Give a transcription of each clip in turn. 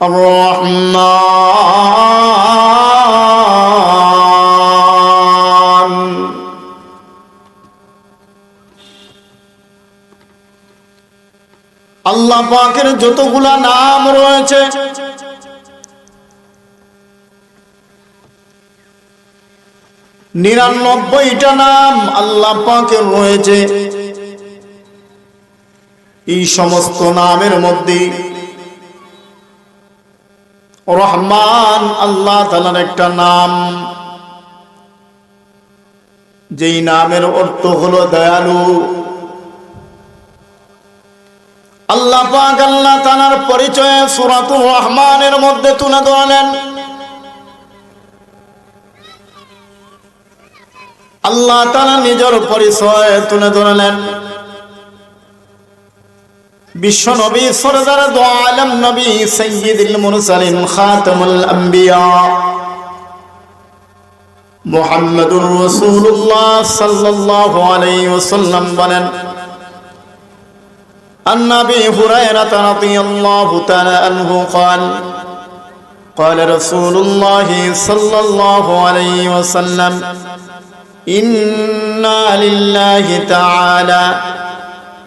الرحمن আল্লাহ পাকের যতগুলা নাম রয়েছে নিরানব্বইটা নাম আল্লাহ পাকের রয়েছে এই সমস্ত নামের মধ্যে রহমান আল্লাহ তালার একটা নাম। যেই নামের অর্থ হলো দয়ালু। আল্লাহ পাক আল্লাহ তালার পরিচয়ে সুরাতুর রহমানের মধ্যে তুলে ধরলেন। আল্লাহ তালা নিজের পরিচয় তুলে ধরলেন। বিশ্ব নবী সরদার দো আলম নবী সৈয়দুল মুরসালিন খাতামুল আম্বিয়া মুহাম্মাদুর রাসূলুল্লাহ সাল্লাল্লাহু আলাইহি ওয়াসাল্লাম বলেন عن ابي هريره رضي الله تعالى عنه قال قال رسول الله صلى الله عليه وسلم انا لله تعالى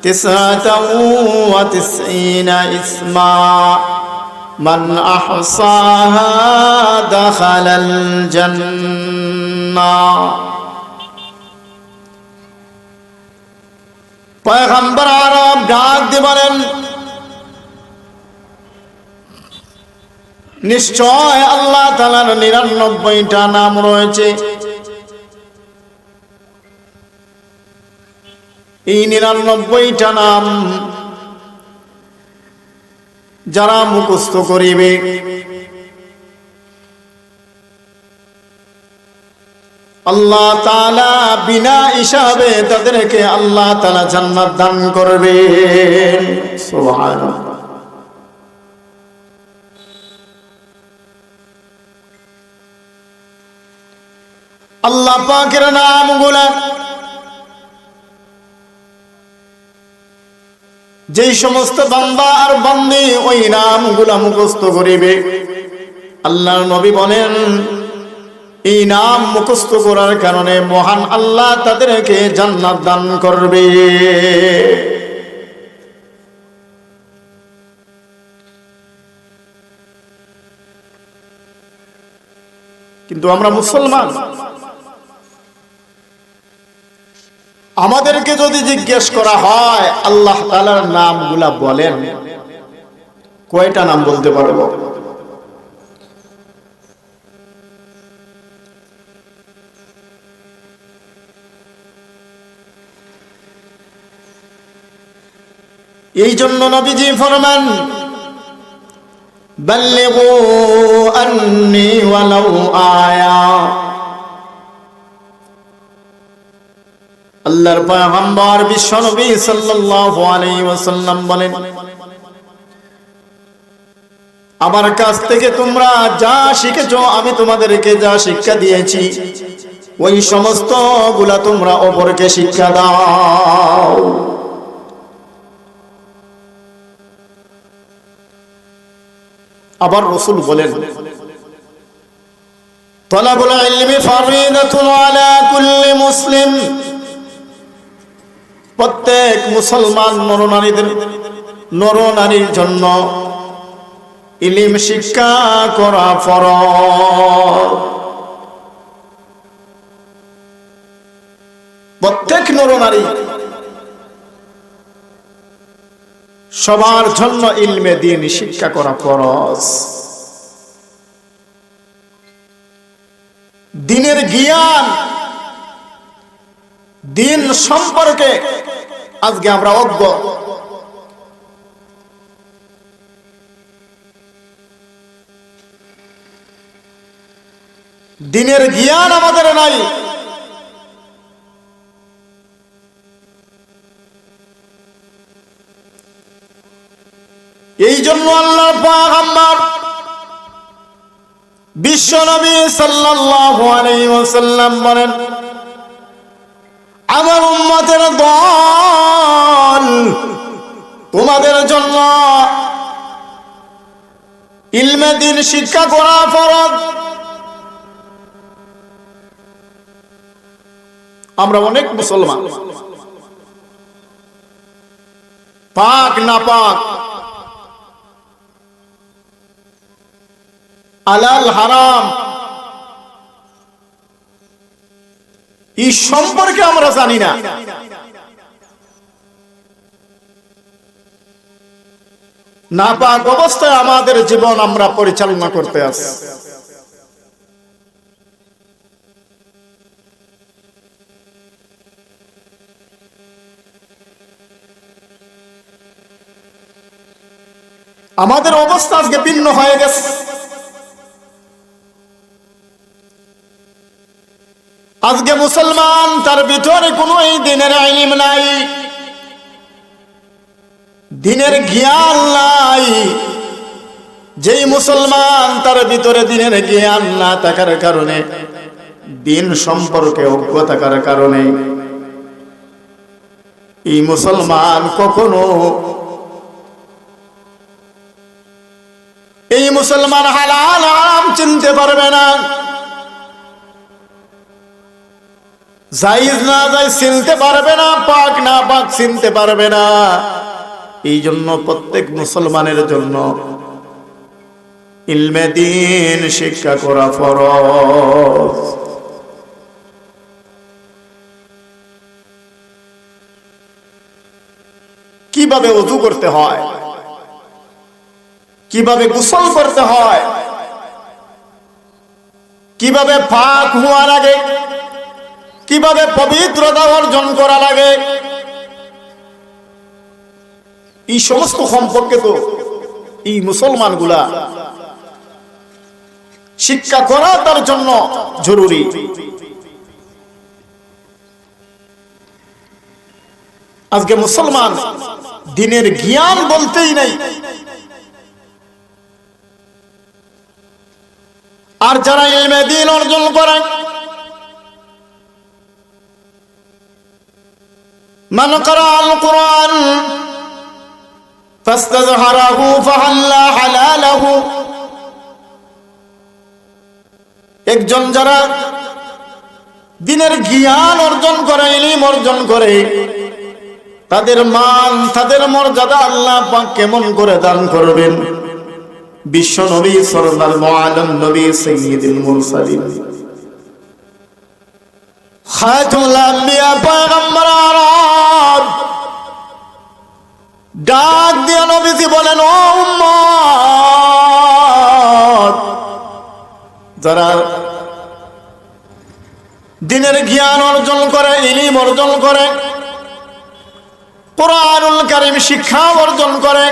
تسعه وتسعين اسما من احصاها دخل الجنه পয়গম্বর আরব ডাক দিয়ে বলেন নিশ্চয় আল্লাহ তালার নিরানব্বইটা নাম রয়েছে এই নিরানব্বইটা নাম যারা মুখস্থ করিবে। আল্লাহ তালা বিনা হিসাবে তাদেরকে আল্লাহ তালা জান্নাত দান করবে। আল্লাহ পাকের নামগুলা যেই সমস্ত বান্দা আর বান্দি ওই নামগুলা মুখস্থ করিবে। আল্লাহর নবী বলেন, এই নাম মুখস্থ করার কারণে মহান আল্লাহ তাদেরকে জান্নাত দান করবে। কিন্তু আমরা মুসলমান। আমাদেরকে যদি জিজ্ঞেস করা হয়, আল্লাহ তালার নামগুলা বলেন। কয়টা নাম বলতে পারব? এই জন্য নবীজি ফরমান, বল্লিগু আন্নি ওয়ালাউ আয়া। আল্লাহর পয়গম্বর বিশ্ব নবী সাল্লাল্লাহু আলাইহি ওয়াসাল্লাম বলেন, আমার কাছ থেকে তোমরা যা শিখেছো, আমি তোমাদেরকে যা শিক্ষা দিয়েছি, ওই সমস্তগুলা তোমরা অপরকে শিক্ষা দাও। আবার রসুল বলেন, তলাবুল ইলমি ফারিদাতুন আলা কুল্লি মুসলিম প্রত্যেক মুসলমান নরনারীদের নরনারীর জন্য ইলিম শিক্ষা করা ফরজ। প্রত্যেক নরনারী সবার জন্য ইলমে দিন শিক্ষা করা ফরজ। দিনের জ্ঞান দিন সম্পর্কে আজকে আমরা অজ্ঞ। দিনের জ্ঞান আমাদের নাই। এই জন্য আল্লাহ আমার বিশ্ব নবী ওয়াসাল্লাম বলেন আমার উম্মতের দল তোমাদের জন্য ইলমে দিন শিক্ষা করা ফরজ। আমরা অনেক মুসলমান। পাক, না পাক। আলাল, হারাম। এই সম্পর্কে আমরা জানি না। না পাক অবস্থায় আমাদের জীবন আমরা পরিচালনা করতে আসি আমাদের অবস্থা আজকে ভিন্ন হয়ে গেছে। আজকে মুসলমান, তার ভিতরে কোনো এই দিনের আইলিম নাই। দিনের জ্ঞান নাই। যেই মুসলমান, তার ভিতরে দিনের জ্ঞান না থাকার কারণে, দিন সম্পর্কে অজ্ঞ থাকার কারণে, এই মুসলমান কখনো এই মুসলমান হালাল আরাম চিনতে পারবে না। জাইজ না যাই চিনতে পারবে না, পাক না পাক চিনতে পারবে না। এই জন্য প্রত্যেক মুসলমানের জন্য ইলমে দিন শিক্ষা করা ফরজ। কীভাবে অজু করতে হয়? কীভাবে গোসল করতে হয়? কীভাবে পাক হওয়ার আগে কীভাবে পবিত্রতা অর্জন করা লাগে? এই সমস্ত সম্পর্কে তো এই মুসলমানগুলা শিক্ষা করা তার জন্য জরুরি। আজকে মুসলমান দিনের জ্ঞান বলতেই নাই। আর যারা ইলমে দিন অর্জন করে من قرأ القرآن فاستظهره فحلى حلاله একজন যারা দিনের জ্ঞান অর্জন করে ইলিম অর্জন করে তাদের মান তাদের মর্যাদা আল্লাহ পাক কেমন করে দান করবেন বিশ্ব নবী সরদার মুআল্লাম নবী সাইয়্যিদুল মুরসালিন খাতুল আম্বিয়া পয়গম্বর আরব ডাক দিয়া নবীজি বলেন, ও যারা দিনের জ্ঞান অর্জন করে, ইলিম অর্জন করে, কোরআনুল কারিম শিক্ষা অর্জন করে,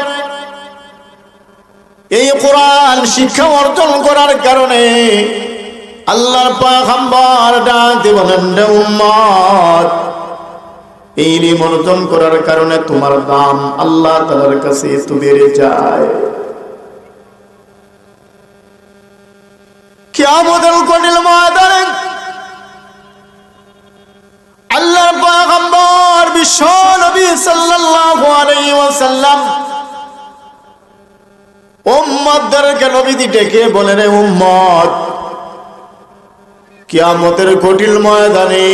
এই কোরআন শিক্ষা অর্জন করার কারণে আল্লাহর পাখাম্বার ডাকতে বলেন উম্মত! এই অর্জন করার কারণে তোমার দাম আল্লাহ তাআলার কাছে তো বেড়ে যায় কিয়ামতের বলে রে কিয়ামতের কঠিন ময়দানে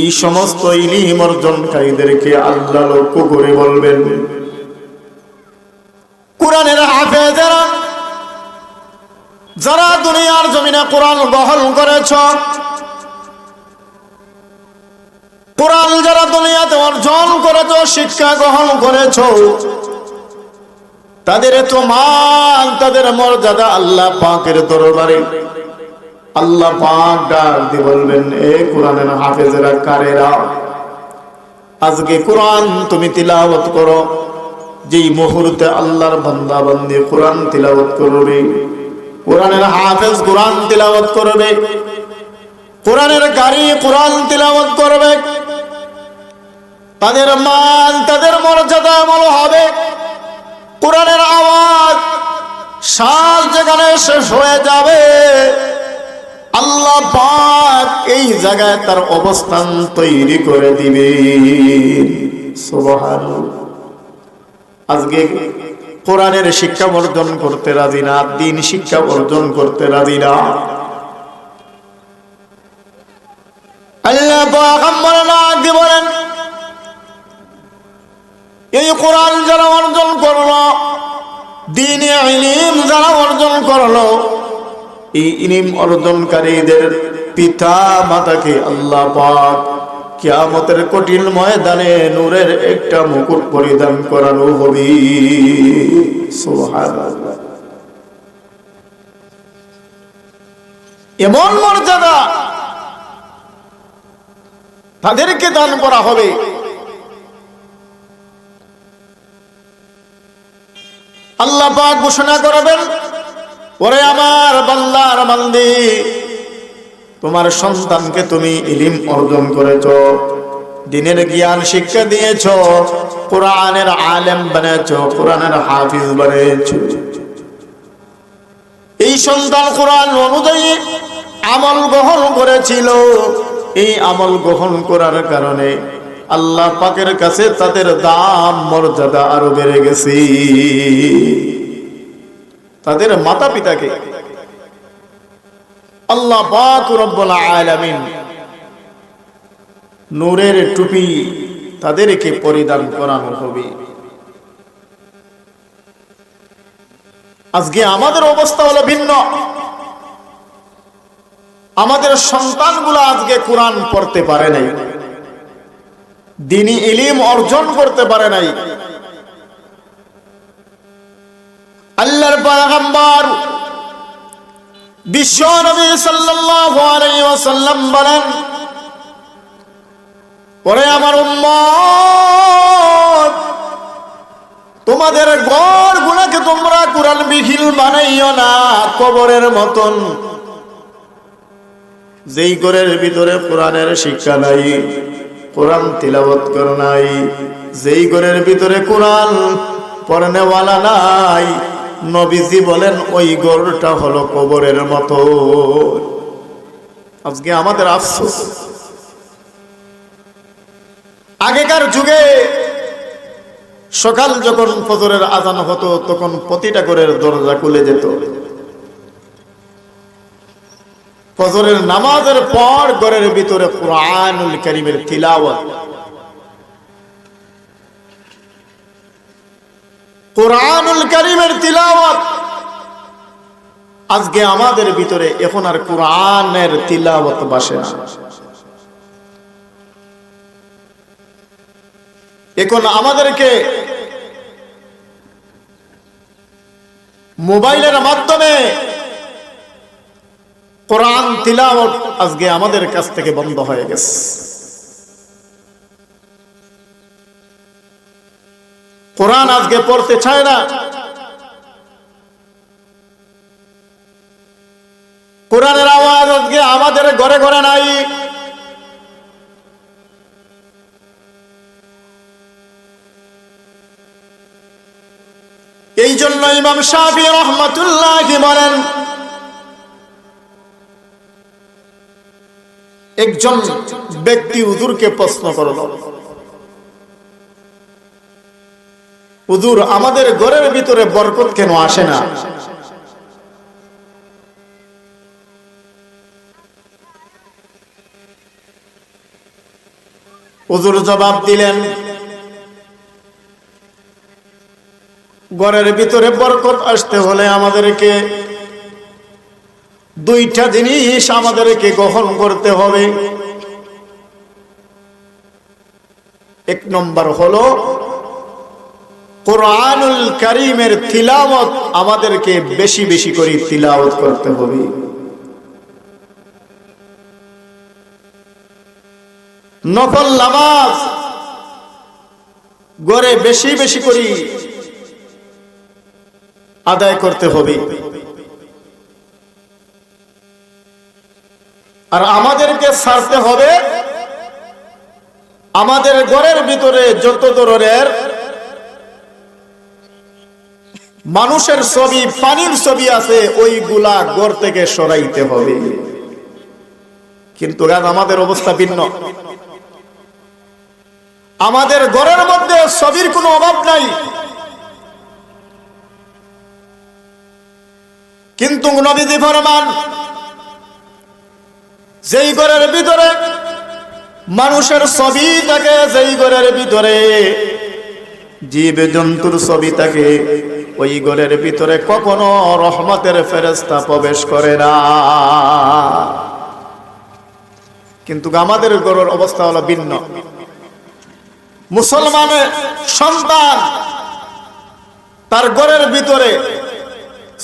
এই সমস্ত ইলিম অর্জনকারীদেরকে আল্লাহ লক্ষ্য করে বলবেন। কোরআনের হাফেজেরা, যারা দুনিয়ার জমিনে কোরআন বহল করেছ, কোরআন যারা দুনিয়াতে অর্জন করেছ, শিক্ষা গ্রহণ করেছ, তাদের তো মান, তাদের মর্যাদা আল্লাহ পাকের দরবারে। আল্লাহ পাক ডাক দিয়ে বলবেন, এ কোরআনের হাফেজেরা, কারেরা, আজকে কোরআন তুমি তিলাওয়াত করো। যেই মুহূর্তে আল্লাহর বান্দা বান্দি কোরআন তিলাওয়াত করবে, কোরআনের হাফেজ কোরআন তিলাওয়াত করবে, কোরআনের গাড়ি কোরআন তিলাওয়াত করবে, তাদের মান, তাদের মর্যাদা এমন হবে। কোরআনের আওয়াজ শ্বাস যেখানে শেষ হয়ে যাবে আল্লাহ পাক এই জায়গায় তার অবস্থান তৈরি করে দিবে। আজকে কোরআনের শিক্ষা অর্জন করতে রাজি না, দিন শিক্ষা অর্জন করতে রাজি না। এই কোরআন যারা অর্জন করল, দিনে যারা অর্জন করল এই ইলিম অর্জনকারীদের পিতা মাতাকে আল্লাহ পাক কিয়ামতের কঠিন ময়দানে নূরের একটা মুকুট পরিধান করানো হবে। এমন মর্যাদা তাদেরকে দান করা হবে। আল্লাহ পাক ঘোষণা করবেন ওরে আমার বাল্লার বান্দি, তোমার সন্তানকে তুমি ইলিম অর্জন করেছ, দিনের জ্ঞান শিক্ষা দিয়েছ, কোরআনের আলেম বানিয়েছ, কোরআনের হাফিজ বানিয়েছ। এই সন্তান কোরআন অনুযায়ী আমল গ্রহণ করেছিল। এই আমল গ্রহণ করার কারণে আল্লাহ পাকের কাছে তাদের দাম মর্যাদা আরও বেড়ে গেছে। তাদের মাতা পিতাকে আল্লাহ আলামিন নূরের টুপি তাদেরকে পরিধান করানো হবে। আজকে আমাদের অবস্থা হলো ভিন্ন। আমাদের সন্তানগুলো আজকে কোরআন পড়তে পারে নাই। দিনী ইলিম অর্জন করতে পারে নাই। আল্লাহর পয়গম্বর বিশ্ব নবী সাল্লাল্লাহু আলাইহি ওয়াসাল্লাম বলেন পরে আমার উম্মত, তোমাদের গড় গুলাকে তোমরা কোরআন বিহিল বানাইও না, কবরের মতন। যেই ঘরের ভিতরে কোরআনের শিক্ষা নাই, কোরআন তিলাবত কর নাই, যেই ঘরের ভিতরে কোরআন পড়নেওয়ালা নাই নবীজি বলেন, ওই গড়টা হলো কবরের মতো। আজকে আমাদের আফসোস। আগেকার যুগে সকাল যখন ফজরের আজান হতো, তখন প্রতিটা ঘরের দরজা খুলে যেত। ফজরের নামাজের পর ঘরের ভিতরে কোরআনুল করিমের তিলাওয়াত। কোরআনুল করিমের তিলাওয়াত। আজকে আমাদের ভিতরে এখন আর কোরআনের তিলাওয়াত বাসে না। এখন আমাদেরকে মোবাইলের মাধ্যমে কোরআন তিলাওয়াত আজকে আমাদের কাছ থেকে বন্ধ হয়ে গেছে। কোরআন আজকে পড়তে চায় না। কোরআনের আওয়াজ আজকে আমাদের ঘরে ঘরে নাই। এই জন্য ইমাম শাহি রহমতুল্লাহ বলেন, একজন ব্যক্তি হুজুরকে প্রশ্ন করল হুজুর, আমাদের ঘরের ভিতরে বরকত কেন আসে না? হুজুর জবাব দিলেন, ঘরের ভিতরে বরকত আসতে হলে আমাদেরকে দুইটা জিনিস আমাদেরকে গ্রহণ করতে হবে। এক নম্বর হলো কোরআনুল করিমের তিলাওয়াত আমাদেরকে বেশি বেশি করে তিলাওয়াত করতে হবে। নফল নামাজ গড়ে বেশি বেশি করি আদায় করতে হবে। আর আমাদেরকে ছাড়তে হবে, আমাদের ঘরের ভিতরে যত ধরনের মানুষের ছবি, পানির ছবি আছে, ওইগুলা গড় থেকে সরাইতে হবে। কিন্তু আজ আমাদের অবস্থা ভিন্ন। আমাদের ঘরের মধ্যে ছবির কোনো অভাব নাই। কিন্তু নবীজি ফরমান, যেই ঘরের ভিতরে মানুষের ছবি থাকে, যেই ঘরের ভিতরে জীব জন্তুর ছবি থাকে ওই ঘরের ভিতরে কখনো রহমতের ফেরেস্তা প্রবেশ করে না। কিন্তু আমাদের গরুর অবস্থা হলো ভিন্ন। মুসলমানের সন্তান, তার ঘরের ভিতরে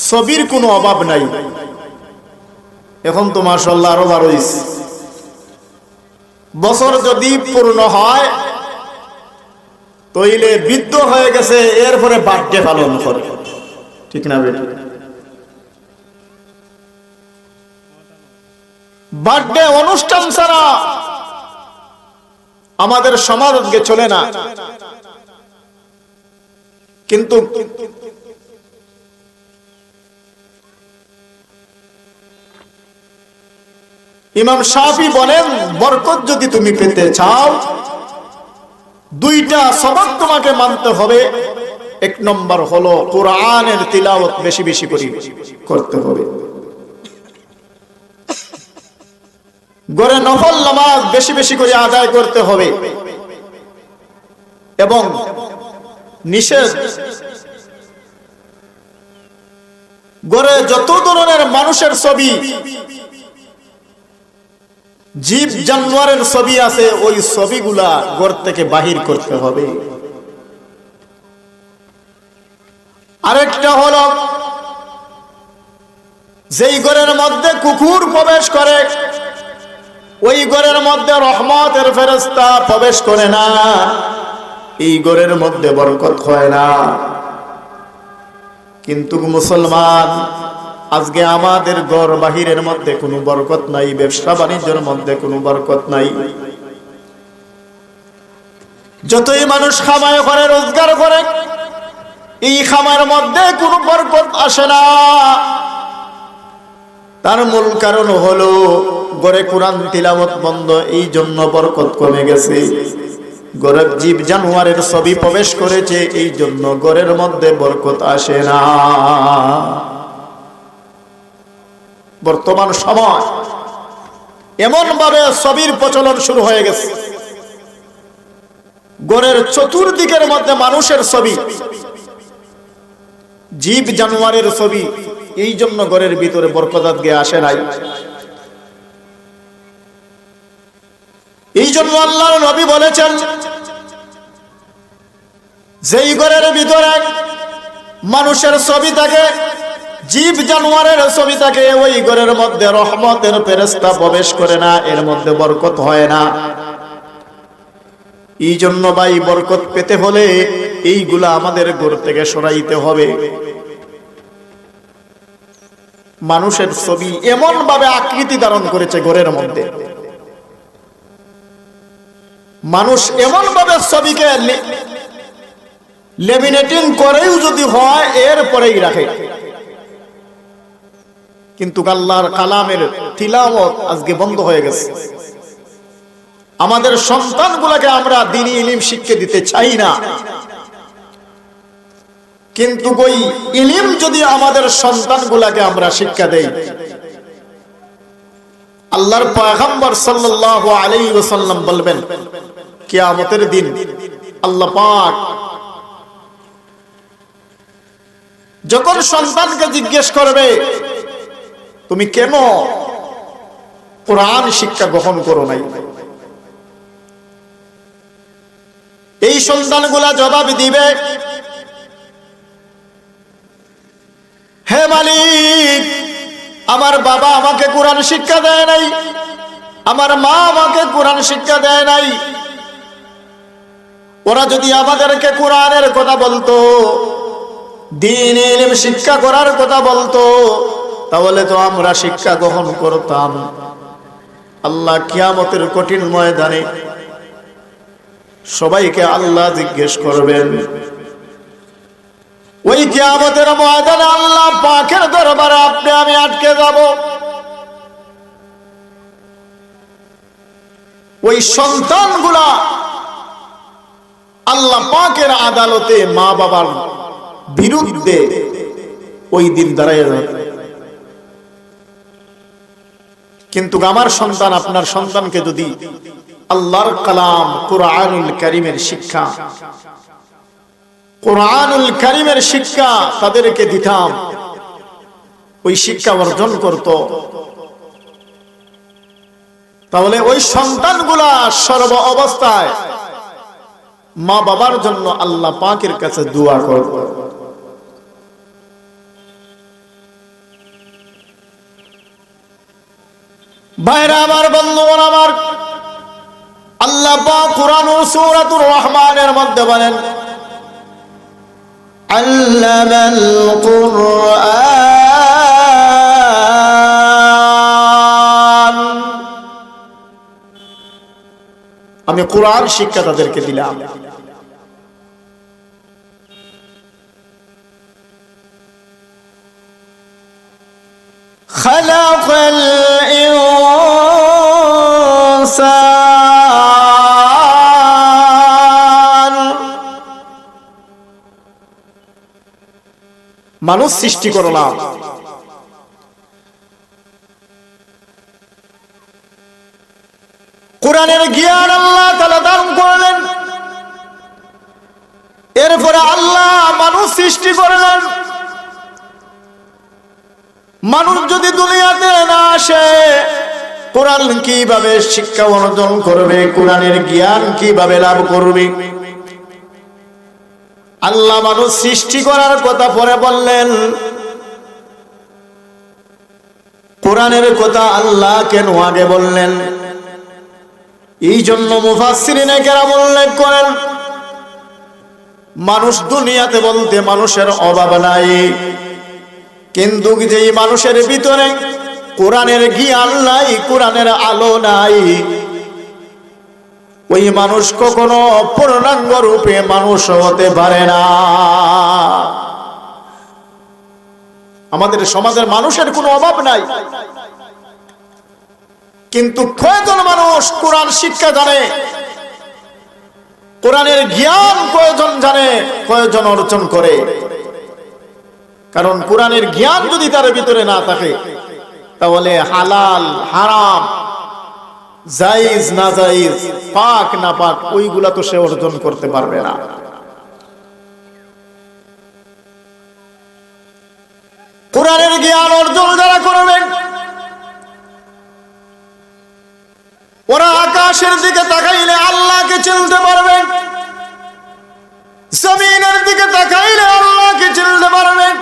ছবির কোনো অভাব নাই। এখন তো মাসাল্লাহ আরও বার বছর যদি পূর্ণ হয় তইলে বৃদ্ধ হয়ে গেছে, এরপরে বার্থডে পালন করে। ঠিক না বেটি? বার্থডে অনুষ্ঠান ছাড়া আমাদের সমাজ আজকে চলে না। কিন্তু ইমাম সাফি বলেন, বরকত যদি তুমি পেতে চাও দুইটা সবক তোমাকে মানতে হবে। এক নম্বর হলো কোরআনের তিলাওয়াত বেশি বেশি করে করতে হবে। গড়ে নফল নামাজ বেশি বেশি করে আদায় করতে হবে। এবং নিষেধ, গড়ে যত ধরনের মানুষের ছবি জীব জানোয়ারের ছবি আছে, ওই ছবিগুলা ঘর থেকে বাহির করতে হবে। আরেকটা হলো, যেই ঘরের মধ্যে কুকুর প্রবেশ করে, ওই ঘরের মধ্যে রহমতের ফেরস্তা প্রবেশ করে না, এই ঘরের মধ্যে বরকত হয় না। কিন্তু মুসলমান আজকে আমাদের ঘর বাহিরের মধ্যে কোনো বরকত নাই, ব্যবসা বাণিজ্যের মধ্যে কোনো বরকত নাই। যতই মানুষ খামায় করে, রোজগার করে, এই খামার মধ্যে কোনো বরকত আসে না। তার মূল কারণ হলো গড়ে কোরআন তিলামত বন্ধ, এই জন্য বরকত কমে গেছে। গরের জীব জানোয়ারের ছবি প্রবেশ করেছে, এই জন্য গড়ের মধ্যে বরকত আসে না। বর্তমান সময়। এমন ভাবে ছবির প্রচলন শুরু হয়ে গেছে। গড়ের চতুর্দিকের মধ্যে মানুষের ছবি। জীব জানোয়ারের ছবি। এই জন্য ঘরের ভিতরে বরকদাত গিয়ে আসে নাই। এই জন্য আল্লাহ নবী বলেছেন, যেই ঘরের ভিতরে মানুষের ছবি থাকে জীব জানোয়ারের ছবি থাকে, ওই ঘরের মধ্যে রহমতের ফেরেস্তা প্রবেশ করে না, এর মধ্যে বরকত হয় না। এই জন্য ভাই, বরকত পেতে হলে এইগুলা আমাদের ঘর থেকে সরাইতে হবে। মানুষের ছবি এমন ভাবে আকৃতি ধারণ করেছে ঘরের মধ্যে। মানুষ এমন ভাবে ছবিকে লেমিনেটিং করেও যদি হয়, এরপরেই রাখে। কিন্তু আল্লাহর কালামের তিলাওয়াত আজকে বন্ধ হয়ে গেছে। আমাদের সন্তানগুলোকে আমরা দিনী ইলিম শিক্ষা দিতে চাই না। কিন্তু ওই ইলিম যদি আমাদের সন্তানগুলাকে আমরা শিক্ষা দেই, আল্লাহর পয়গম্বর সাল্লাল্লাহু আলাইহি ওয়াসাল্লাম বলবেন, কিয়ামতের দিন আল্লাহ পাক যখন সন্তানকে জিজ্ঞেস করবে তুমি কেন কোরআন শিক্ষা গ্রহণ করো নাই? এই সন্তানগুলা জবাব দিবে, হে মালিক, আমার বাবা আমাকে কোরআন শিক্ষা দেয় নাই, আমার মা আমাকে কোরআন শিক্ষা দেয় নাই। ওরা যদি আমাদেরকে কোরআনের কথা বলতো দিন শিক্ষা করার কথা বলতো তাহলে তো আমরা শিক্ষা গ্রহণ করতাম। আল্লাহ কিয়ামতের কঠিন ময়দানে সবাইকে আল্লাহ জিজ্ঞেস করবেন, ওই কিয়ামতের ময়দানে আল্লাহ পাখের দরবারে আপনি আমি আটকে যাব? ওই সন্তানগুলা আল্লাহ পাকের আদালতে মা বাবার বিরুদ্ধে ওই দিন দাঁড়ায় যাবে কিন্তু আমার সন্তান আপনার সন্তানকে যদি আল্লাহর কালাম কোরআনুল করিমের শিক্ষা, কোরআনুল করিমের শিক্ষা তাদেরকে দিতাম, ওই শিক্ষা অর্জন করত, তাহলে ওই সন্তানগুলা সর্ব অবস্থায় মা বাবার জন্য আল্লাহ পাকের কাছে দোয়া করত। ভাইরা আমার বন্ধুগণ আমার আল্লাহ পাক কোরআন ও সূরাতুর রহমানের মধ্যে বলেন আল্লামাল কুরআন আমি কোরআন শিক্ষা তাদেরকে দিলাম خلق মানুষ সৃষ্টি করলাম কোরআনের জ্ঞান আল্লাহ তালা দান করলেন। এরপরে আল্লাহ মানুষ সৃষ্টি করলেন। মানুষ যদি দুনিয়াতে না আসে, কোরআন কীভাবে শিক্ষা অর্জন করবে, কোরআনের জ্ঞান কীভাবে লাভ করবে? আল্লাহ মানুষ সৃষ্টি করার কথা পরে বললেন, কোরআনের কথা আল্লাহ কেন আগে বললেন? এই জন্য কেরাম উল্লেখ করেন, মানুষ দুনিয়াতে বলতে মানুষের অভাব নাই। কিন্তু যেই মানুষের ভিতরে কোরআনের জ্ঞান নাই, কোরআনের আলো নাই ওই মানুষ কখনো পূর্ণাঙ্গ রূপে মানুষ হতে পারে না। আমাদের সমাজের মানুষের কোনো অভাব নাই। কিন্তু কয়জন মানুষ কোরআন শিক্ষা জানে? কোরআনের জ্ঞান কয়জন জানে? কয়জন অর্জন করে? কারণ কোরআনের জ্ঞান যদি তার ভিতরে না থাকে, তাহলে হালাল, হারাম জাইজ না জাইজ পাক না পাক, ওইগুলা তো সে অর্জন করতে পারবে না। কোরআনের জ্ঞান অর্জন যারা করবেন, ওরা আকাশের দিকে তাকাইলে আল্লাহকে চিনতে পারবেন, জমিনের দিকে তাকাইলে আল্লাহকে চিনতে পারবেন,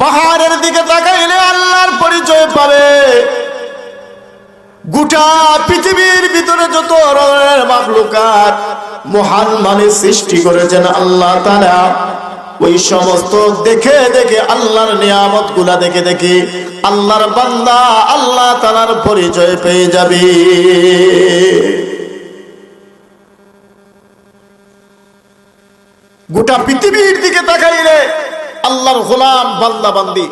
পাহাড়ের দিকে তাকাইলে আল্লাহর পরিচয় পাবে। গোটা পৃথিবীর ভিতরে যত রকমের মাখলুকাত মহান মানে সৃষ্টি করেছেন আল্লাহ তারা ওই সমস্ত দেখে দেখে আল্লাহর নিয়ামতগুলা দেখে দেখে আল্লাহর বান্দা আল্লাহ তালার পরিচয় পেয়ে যাবে। গোটা পৃথিবীর দিকে তাকাইলে আল্লাহর গোলাম বান্দা বান্দি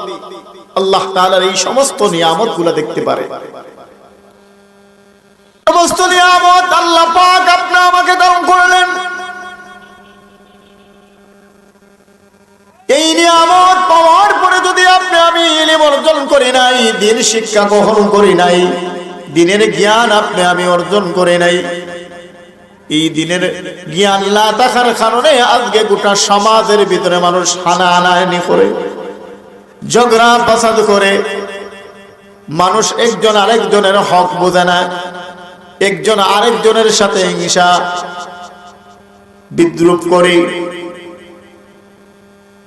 আল্লাহ তাআলার এই সমস্ত নিয়ামতগুলা দেখতে পারে। এই নিয়ামত শিক্ষা গ্রহণ করি নাই আমি অর্জন করে নাই, এই দিনের জ্ঞান কারণে আজকে গোটা সমাজের ভিতরে মানুষ হানা হানাহানি করে, ঝগড়া, ফাসাদ করে। মানুষ একজন আরেকজনের হক বোঝে না। একজন আরেকজনের সাথে হিংসা, বিদ্রুপ করে।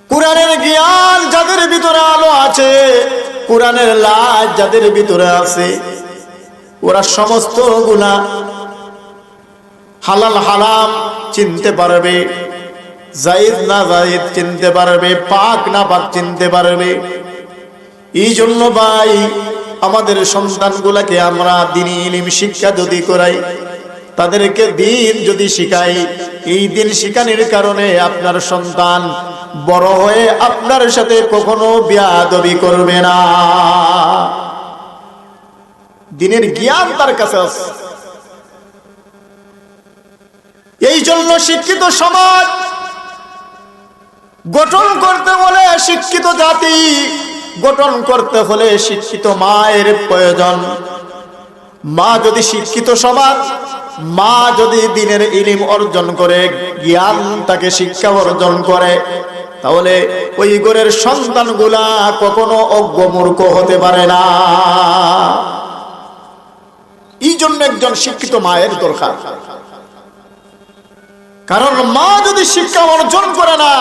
কোরআনের জ্ঞান যাদের ভিতরে আলো আছে, কোরআনের লাজ যাদের ভিতরে আছে, ওরা সমস্ত গুণা হালাল হারাম চিনতে পারবে জাইদ না জাইদ চিনতে পারবে, পাক না পাক চিনতে পারবে। এই জন্য ভাই আমাদের সন্তানগুলাকে আমরা দিনই ইলিম শিক্ষা যদি করাই, তাদেরকে দিন যদি শিখাই, এই দিন শিখানোর কারণে আপনার সন্তান বড় হয়ে আপনার সাথে কখনো বিয়াদবি করবে না। দিনের জ্ঞান তার কাছে আছে। এই জন্য শিক্ষিত সমাজ গঠন করতে বলে শিক্ষিত জাতি গঠন করতে হলে শিক্ষিত মায়ের প্রয়োজন। মা যদি শিক্ষিত সমাজ, মা যদি দিনের ইলিম অর্জন করে, জ্ঞান তাকে শিক্ষা অর্জন করে, তাহলে ওই ঘরের সন্তানগুলা কখনো অজ্ঞমূর্খ হতে পারে না। এই জন্য একজন শিক্ষিত মায়ের দরকার। কারণ মা যদি শিক্ষা অর্জন করে না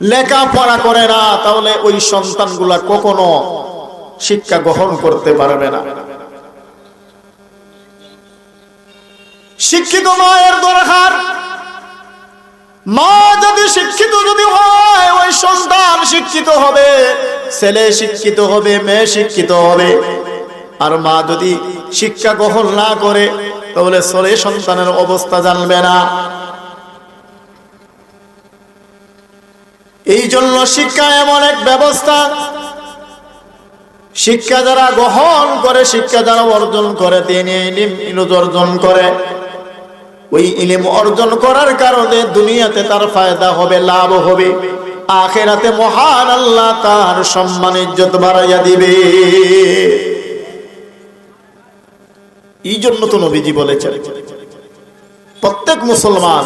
লেখাপড়া করে না, তাহলে ওই সন্তানগুলা কখনো শিক্ষা গ্রহণ করতে পারবে না। শিক্ষিত মায়ের দরকার। মা যদি শিক্ষিত যদি হয়, ওই সন্তান শিক্ষিত হবে, ছেলে শিক্ষিত হবে, মেয়ে শিক্ষিত হবে। আর মা যদি শিক্ষা গ্রহণ না করে, তাহলে ছেলে সন্তানের অবস্থা জানবে না। এই জন্য শিক্ষা এমন এক ব্যবস্থা। শিক্ষা যারা গ্রহণ করে, শিক্ষা যারা অর্জন করে, তিনি অর্জন করে। ওই ইলিম অর্জন করার কারণে দুনিয়াতে তার ফায়দা হবে, লাভ হবে। আখেরাতে মহান আল্লাহ তার সম্মান, ইজ্জত বাড়াইয়া দিবে। এই জন্য তো নবীজি বলেছেন, প্রত্যেক মুসলমান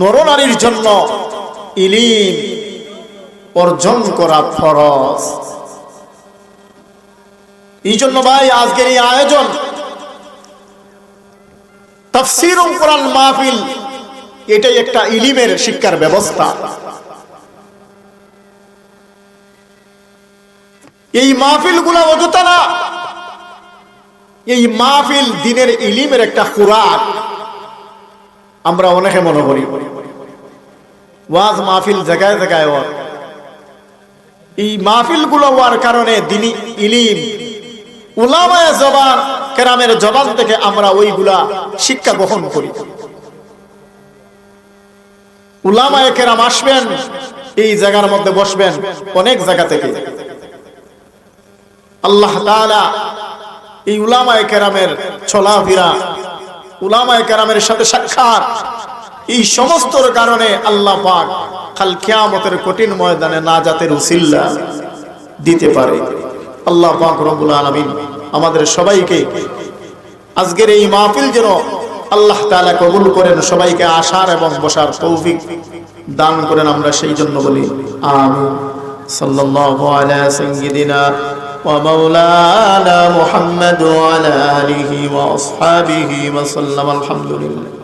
নরনারীর জন্য ইলিম অর্জন করা ফরজ। এই জন্য ভাই, আজকের এই আয়োজন তফসির কোরআন মাহফিল, এটাই একটা ইলিমের শিক্ষার ব্যবস্থা। এই মাহফিলগুলা অযথা না এই মাহফিল দিনের ইলিমের একটা খুরাক। আমরা অনেকে মনে করি। ওয়াজ মাহফিল জায়গায় জায়গায় ওয়াজ। এই মাহফিলগুলো হওয়ার কারণে দিনী ইলিম, উলামায় জবান, কেরামের জবান থেকে আমরা ওইগুলা শিক্ষা গ্রহণ করি। উলামায় কেরাম আসবেন, এই জায়গার মধ্যে বসবেন, অনেক জায়গা থেকে। আল্লাহ তাআলা এই উলামায় কেরামের চলাফেরা, উলামায় কেরামের সাথে সাক্ষাৎ এই সমস্তর কারণে আল্লাহ পাক কাল কিয়ামতের কঠিন ময়দানে নাজাতের উসিল্লা দিতে পারে। আল্লাহ পাক রব্বুল আলামিন আমাদের সবাইকে আজকের এই মাহফিল যেন আল্লাহ তাআলা কবুল করেন, সবাইকে আসার এবং বসার তৌফিক দান করেন আমরা সেই জন্য বলি, আমিন। সাল্লাল্লাহু আলা সাইয়্যিদিনা ওয়া মাওলানা মুহাম্মদ ওয়া আলা আলিহি ওয়া আসহাবিহি ওয়া সাল্লাম, আলহামদুলিল্লাহ।